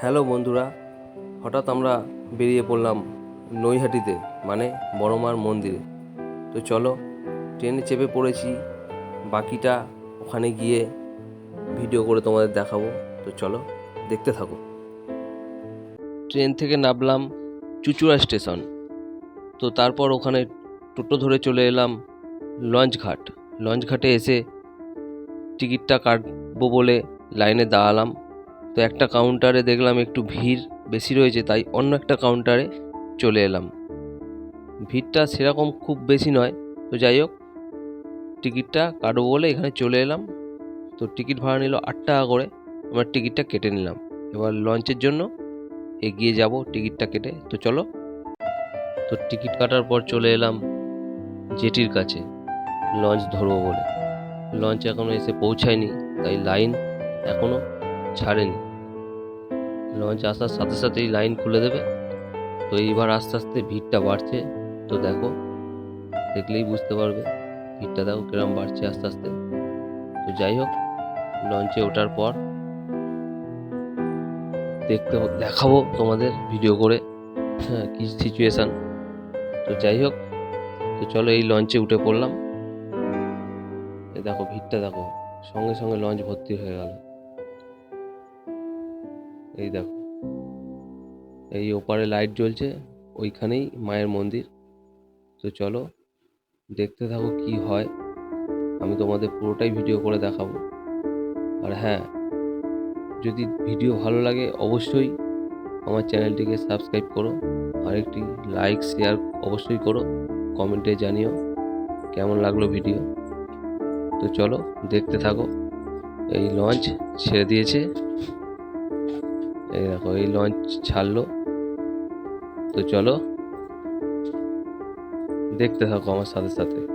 Hello বন্ধুরা, হঠাৎ আমরা বেরিয়ে পড়লাম নৈহাটিতে মানে বড়মার মন্দিরে। তো চলো, ট্রেনে চেপে পড়েছি, বাকিটা ওখানে গিয়ে ভিডিও করে তোমাদের দেখাবো। তো চলো। দেখতে থাকো। ট্রেন থেকে নামলাম চুচুড়া স্টেশন। তো তারপর ওখানে টোটো ধরে চলে এলাম লঞ্চ ঘাট। লঞ্চ ঘাটে এসে টিকিটটা কাটবো বলে লাইনে দাঁড়ালাম। তো একটা কাউন্টারে দেখলাম একটু ভিড় বেশি রয়েছে, তাই অন্য একটা কাউন্টারে চলে এলাম। ভিড়টা সেরকম খুব বেশি নয়। তো যাই হোক, টিকিটটা কাটবো বলে এখানে চলে এলাম। তো টিকিট ভাড়া নিল আট টাকা করে। আমরা টিকিটটা কেটে নিলাম। এবার লঞ্চের জন্য এগিয়ে যাব টিকিটটা কেটে। তো চলো। তো টিকিট কাটার পর চলে এলাম জেটির কাছে। লঞ্চ ধরবো বলে। লঞ্চ এখনও এসে পৌঁছায়নি, তাই লাইন এখনও ছাড়েনি। লঞ্চ আসার সাথে সাথেই লাইন খুলে দেবে। তো এইবার আস্তে আস্তে ভিড়টা বাড়ছে। তো দেখো, দেখলেই বুঝতে পারবে ভিড়টা দেখো কিরম বাড়ছে আস্তে আস্তে। তো যাই হোক লঞ্চে ওঠার পর দেখতে দেখাবো তোমাদের ভিডিও করে। হ্যাঁ কী সিচুয়েশান তো যাই হোক, তো চলো এই লঞ্চে উঠে পড়লাম। এই দেখো, ভিড়টা দেখো, সঙ্গে সঙ্গে লঞ্চ ভর্তি হয়ে গেল। এই দেখো, এই ওপারে লাইট জ্বলছে, ওইখানেই মায়ের মন্দির। তো চলো, দেখতে থাকো কি হয়। আমি তোমাদের পুরোটাই ভিডিও করে দেখাবো। আর হ্যাঁ যদি ভিডিও ভালো লাগে অবশ্যই আমার চ্যানেলটিকে সাবস্ক্রাইব করো। আর একটি লাইক, শেয়ার অবশ্যই করো। কমেন্টে জানিও কেমন লাগল ভিডিও। তো চলো দেখতে থাকো। এই লঞ্চ ছেড়ে দিয়েছে। এই দেখো, এই লঞ্চ ছাড়লো। তো চলো দেখতে থাকো আমার সাথে সাথে।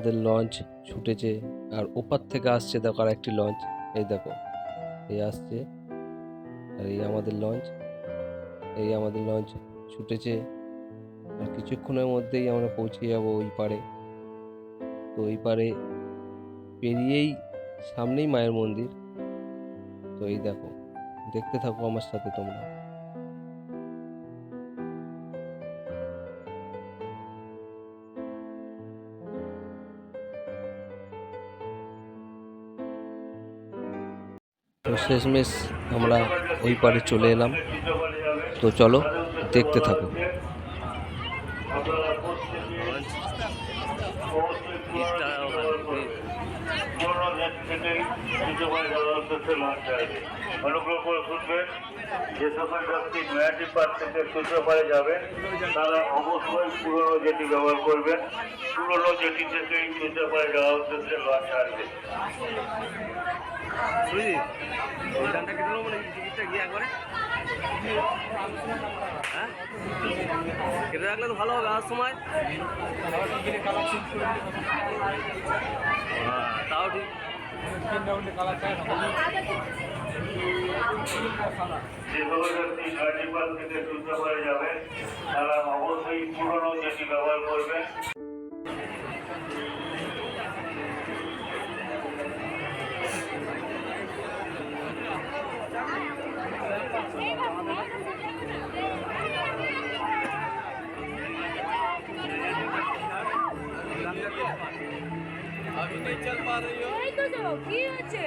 আমাদের লঞ্চ ছুটেছে। আর ওপার থেকে আসছে দেখো আর একটি লঞ্চ এই দেখো, এই আসছে। আর এই আমাদের লঞ্চ এই আমাদের লঞ্চ ছুটেছে। আর কিছুক্ষণের মধ্যেই আমরা পৌঁছে যাব ওই পারে। তো ওই পারে পেরিয়েই সামনেই মায়ের মন্দির। তো এই দেখো, দেখতে থাকো আমার সাথে তোমরা। শেষমেশ আমরা ওই পারে চলে এলাম। তো চলো, দেখতে থাকো। অনুগ্রহ করে শুনবেন যে সকল ব্যক্তি নয়াটি পার্ক থেকে সূত্রপাড়ে যাবেন তারা অবশ্যই পুরনো জেটি ব্যবহার করবেন পুরনো জেটি থেকেই সূত্রপাড়ে যাওয়ার উদ্দেশ্যে লঞ্চ আসবে বুঝলি ওইখানটা কেটে নেব নাকি? টিকিটটা গিয়ে একবারে। হ্যাঁ? কেটে রাখলে তো ভালো হবে আসার সময়। হ্যাঁ তাও ঠিক। যে সূত্রপাড়ে তারা অবশ্যই পুরনো জেটি ব্যবহার করবেন এই তো যাও কি হয়েছে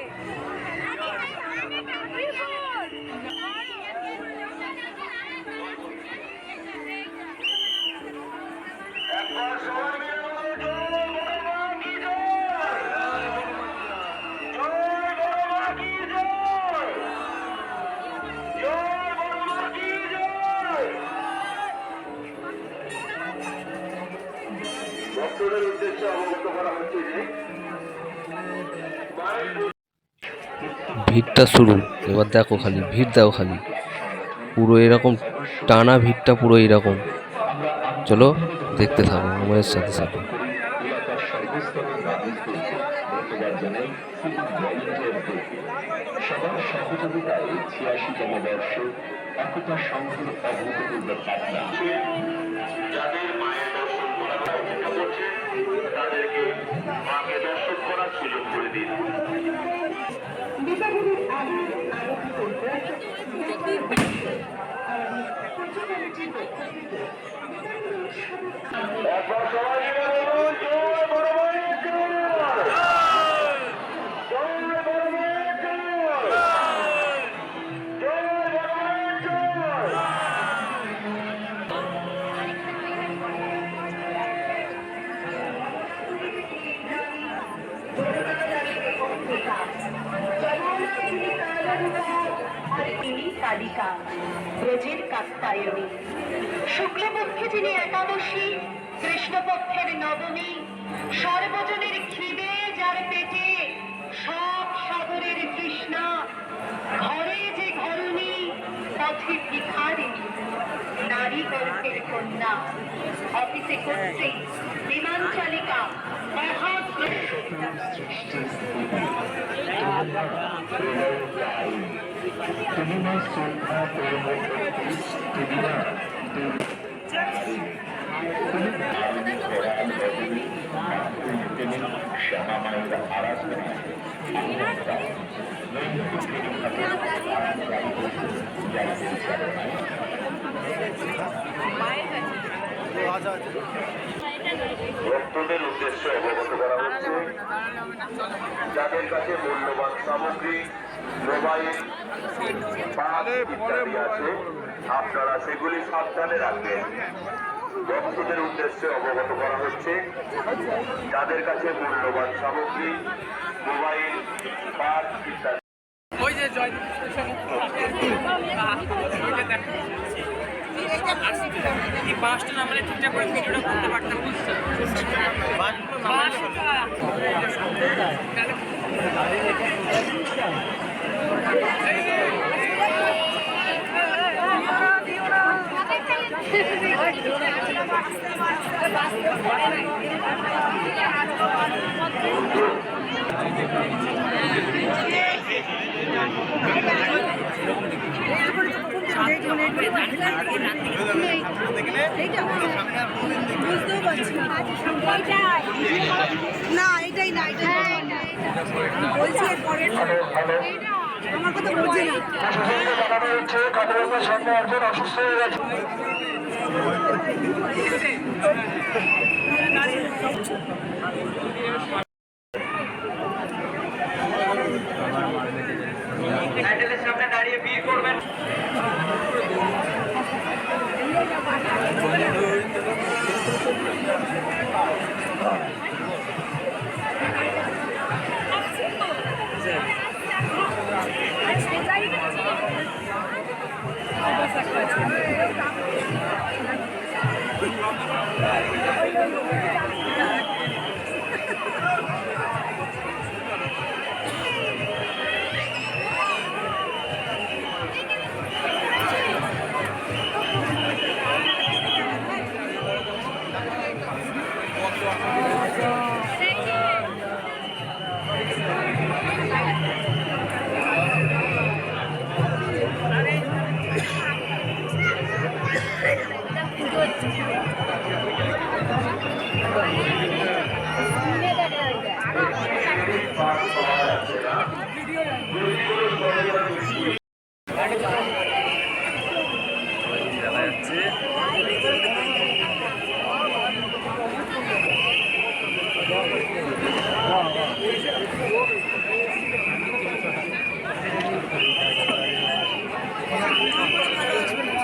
উদ্দেশ্যে অবগত করা হচ্ছে যে ভিড়টা শুরু। এবার দেখো খালি ভিড় দেখো খালি। পুরো এরকম টানা ভিড়টা পুরো এরকম। চলো দেখতে থাকো আমাদের সাথে সাথে সবার সহযোগিতায় ছিয়াশিতম বর্ষে একতা সংঘের অভূতপূর্ব সুযোগ করে দিন। একবার সবাই কালিকা ব্রজের কাত্তায়নী শুক্লপক্ষে যিনি একাদশী, কৃষ্ণপক্ষের নবমী, সর্বজনের খিদে যার পেটে, সব সাগরের তৃষ্ণা, ঘরে যে ঘরণী, পথে ভিখারি নারী গর্ভের কন্যা, অফিসে কর্ত্রী বিমান চালিকা মহাগ্রহ তুমি না শ্রদ্ধা ভক্তদের উদ্দেশ্যে অবগত করা হচ্ছে। যাদের কাছে মূল্যবান সামগ্রী মোবাইল ইত্যাদি আছে আপনারা সেগুলি সাবধানে রাখবেন। ভক্তদের উদ্দেশ্যে অবগত করা হচ্ছে যাদের কাছে মূল্যবান সামগ্রী মোবাইল পাস ইত্যাদি ওই যে জয় এই পাঁচটা নাম্বারে ঠিকঠাক করে ভিডিওটা করতে পারতাম না এটাই না এটাই না। আমি বলছি এর পরের আমার কথা না। সামনে অসুস্থ হয়ে গেছে ভক্তদের Thank you. উদ্দেশ্যে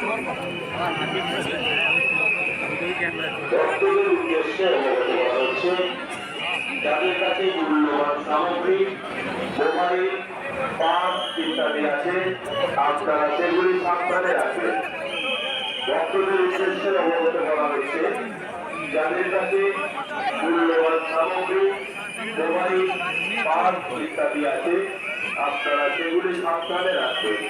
অবগত করা হচ্ছে যাদের কাছে মূল্যবান সামগ্রী মোবাইল পাস ইত্যাদি আছে আপনারা সেগুলি সাবধানে রাখবেন ভক্তদের উদ্দেশ্যে অবগত করা হচ্ছে যাদের কাছে মূল্যবান সামগ্রী মোবাইল পাস ইত্যাদি আছে আপনারা সেগুলি সাবধানে রাখবেন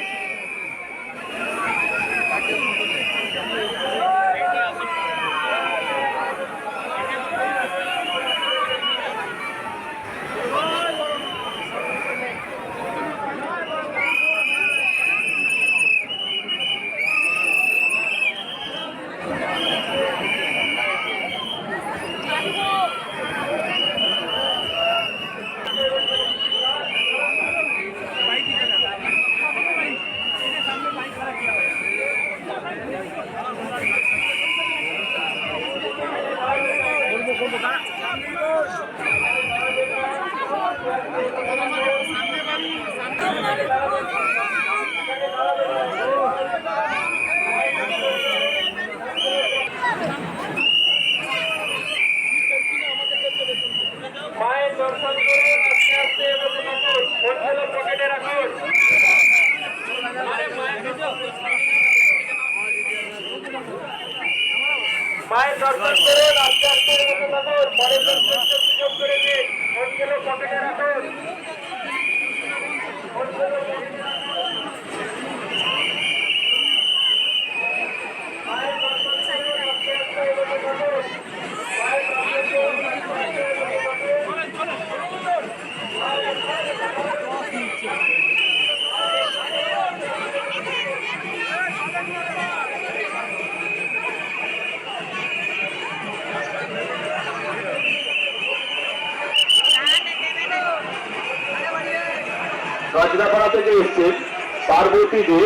পার্বতী দে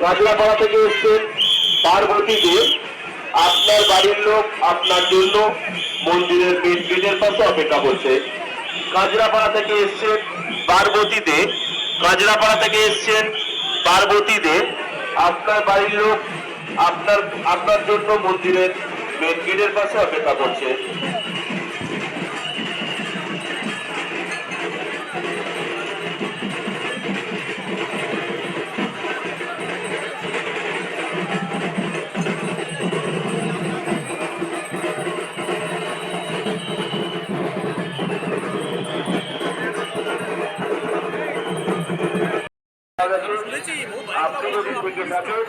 কাজলাপাড়া থেকে এসছেন পার্বতী দে আপনার বাড়ির লোক, আপনার জন্য মন্দিরের মেন গেটের পাশে অপেক্ষা করছে। কাজরাপাড়া থেকে এসছেন পার্বতী দে কাজরাপাড়া থেকে এসছেন পার্বতী দে আপনার বাড়ির লোক, আপনার আপনার জন্য মন্দিরের মেন গেটের পাশে অপেক্ষা করছে। আপনি যদি থেকে থাকেন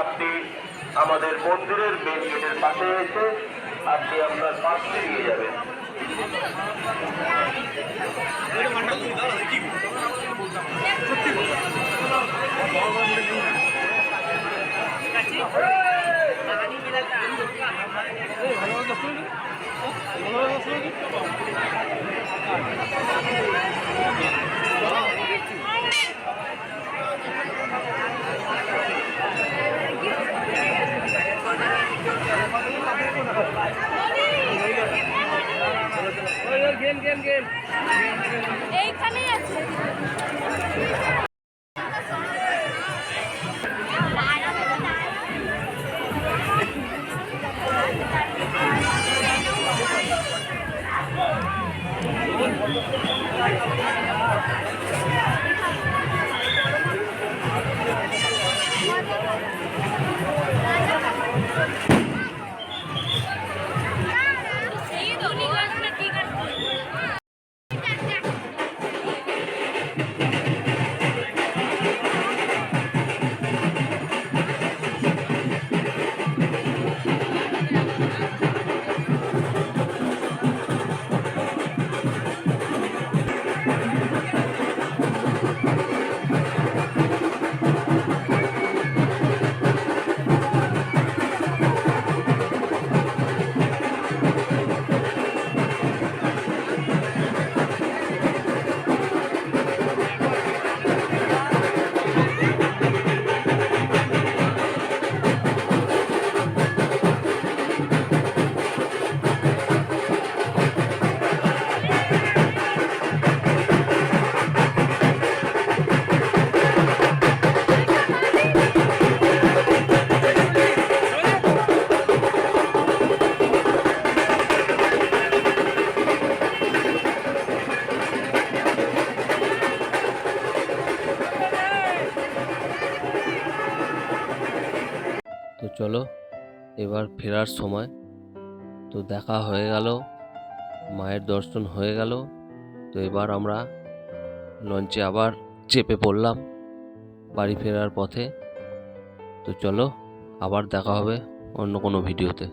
আপনি আমাদের মন্দিরের মেন গেটের পাশে এসে আপনি আপনার পাশে নিয়ে যাবেন। গেম গেম গেম এইখানেই আছে। চলো এবার ফেরার সময়। তো দেখা হয়ে গেল, মায়ের দর্শন হয়ে গেল। তো এবার আমরা লঞ্চে আবার চেপে পড়লাম বাড়ি ফেরার পথে। তো চলো, আবার দেখা হবে অন্য কোনো ভিডিওতে।